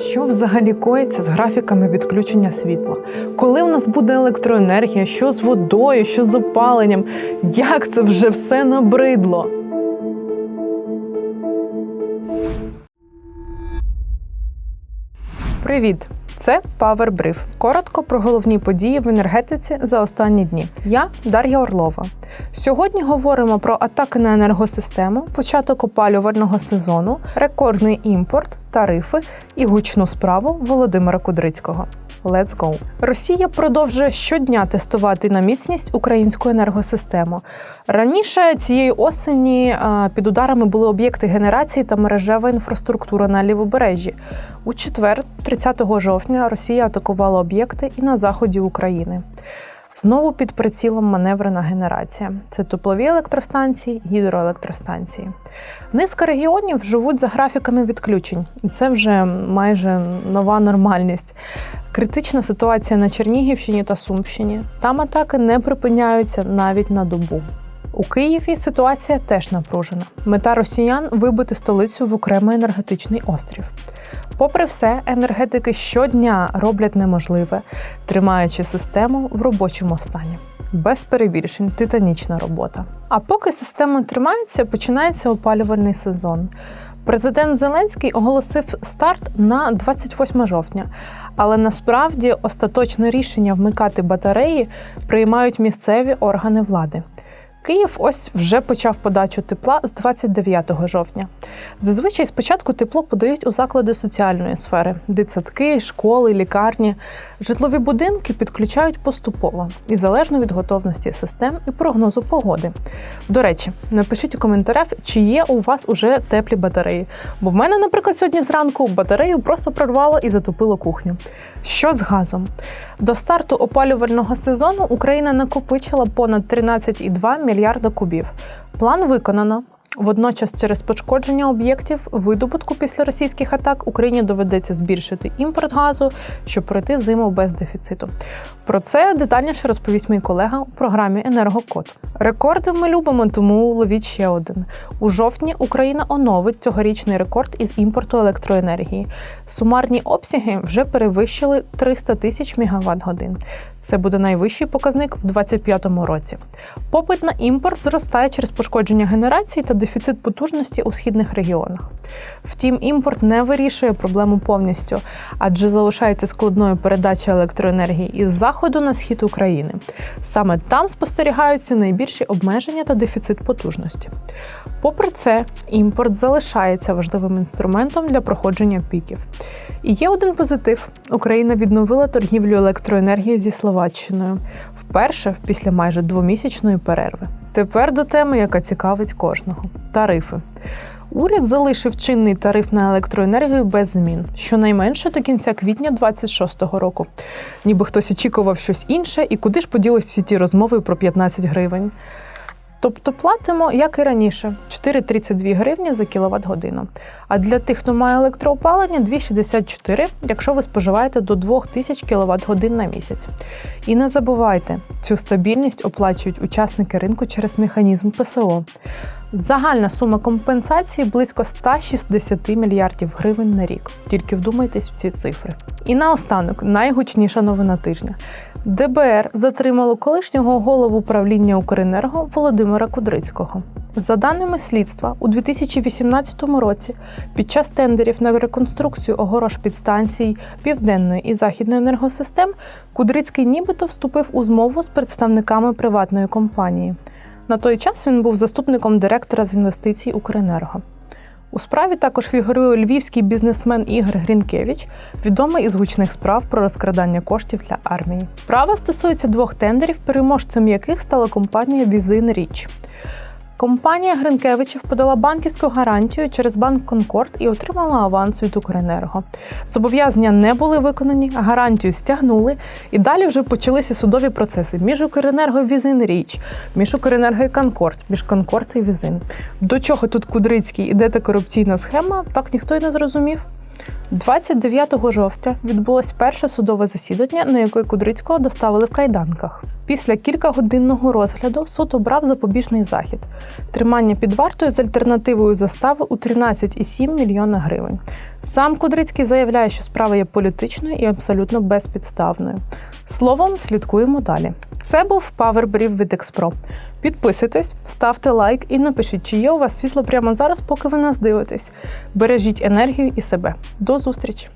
Що взагалі коїться з графіками відключення світла? Коли у нас буде електроенергія, що з водою, що з опаленням? Як це вже все набридло? Привіт! Це Power Brief. Коротко про головні події в енергетиці за останні дні. Я Дар'я Орлова. Сьогодні говоримо про атаки на енергосистему, початок опалювального сезону, рекордний імпорт, тарифи і гучну справу Володимира Кудрицького. Let's go! Росія продовжує щодня тестувати на міцність українську енергосистему. Раніше цієї осені під ударами були об'єкти генерації та мережева інфраструктура на лівобережжі. У четвер, 30 жовтня, Росія атакувала об'єкти і на заході України. Знову під прицілом маневрена генерація. Це теплові електростанції, гідроелектростанції. Низка регіонів живуть за графіками відключень, і це вже майже нова нормальність. Критична ситуація на Чернігівщині та Сумщині. Там атаки не припиняються навіть на добу. У Києві ситуація теж напружена. Мета росіян вибити столицю в окремий енергетичний острів. Попри все, енергетики щодня роблять неможливе, тримаючи систему в робочому стані. Без перебільшень, титанічна робота. А поки система тримається, починається опалювальний сезон. Президент Зеленський оголосив старт на 28 жовтня, але насправді остаточне рішення вмикати батареї приймають місцеві органи влади. Київ ось вже почав подачу тепла з 29 жовтня. Зазвичай спочатку тепло подають у заклади соціальної сфери: дитсадки, школи, лікарні. Житлові будинки підключають поступово і залежно від готовності систем і прогнозу погоди. До речі, напишіть у коментарях, чи є у вас уже теплі батареї. Бо в мене, наприклад, сьогодні зранку батарею просто прорвало і затопило кухню. Що з газом? До старту опалювального сезону Україна накопичила понад 13,2 мільярда кубів. План виконано. Водночас, через пошкодження об'єктів видобутку після російських атак Україні доведеться збільшити імпорт газу, щоб пройти зиму без дефіциту. Про це детальніше розповість мій колега у програмі Енергокод. Рекорди ми любимо, тому ловіть ще один. У жовтні Україна оновить цьогорічний рекорд із імпорту електроенергії. Сумарні обсяги вже перевищили 300 тисяч мегаватт годин. Це буде найвищий показник в 2025 році. Попит на імпорт зростає через пошкодження генерації та дефіцит потужності у східних регіонах. Втім, імпорт не вирішує проблему повністю, адже залишається складною передача електроенергії із заходу на схід України. Саме там спостерігаються найбільші обмеження та дефіцит потужності. Попри це, імпорт залишається важливим інструментом для проходження піків. І є один позитив: Україна відновила торгівлю електроенергією зі Словаччиною вперше після майже двомісячної перерви. Тепер до теми, яка цікавить кожного тарифи. Уряд залишив чинний тариф на електроенергію без змін, щонайменше до кінця квітня 26-го року. Ніби хтось очікував щось інше, і куди ж поділись всі ті розмови про 15 гривень. Тобто платимо, як і раніше, 4,32 гривні за кіловат годину. А для тих, хто має електроопалення, 2,64, якщо ви споживаєте до 2000 кВт годин на місяць. І не забувайте, цю стабільність оплачують учасники ринку через механізм ПСО. Загальна сума компенсації близько 160 мільярдів гривень на рік. Тільки вдумайтесь в ці цифри. І наостанок найгучніша новина тижня. ДБР затримало колишнього голову управління Укренерго Володимира Кудрицького. За даними слідства, у 2018 році під час тендерів на реконструкцію огорош підстанцій Південної і Західної енергосистем Кудрицький нібито вступив у змову з представниками приватної компанії. На той час він був заступником директора з інвестицій Укренерго. У справі також фігурує львівський бізнесмен Ігор Грінкевич, відомий із гучних справ про розкрадання коштів для армії. Справа стосується двох тендерів, переможцем яких стала компанія Візин Річ. Компанія Гринкевичів подала банківську гарантію через банк Конкорд і отримала аванс від Укренерго. Зобов'язання не були виконані, гарантію стягнули, і далі вже почалися судові процеси між Укренерго і Візин Річ, між Укренерго і Конкорд, між Конкорд і Візин. До чого тут Кудрицький і де та корупційна схема, так ніхто й не зрозумів. 29 жовтня відбулось перше судове засідання, на яке Кудрицького доставили в кайданках. Після кількагодинного розгляду суд обрав запобіжний захід, тримання під вартою з альтернативою застави у 13,7 мільйона гривень. Сам Кудрицький заявляє, що справа є політичною і абсолютно безпідставною. Словом, слідкуємо далі. Це був Powerbrief від Експро. Підписуйтесь, ставте лайк і напишіть, чи є у вас світло прямо зараз, поки ви нас дивитесь. Бережіть енергію і себе. До зустрічі!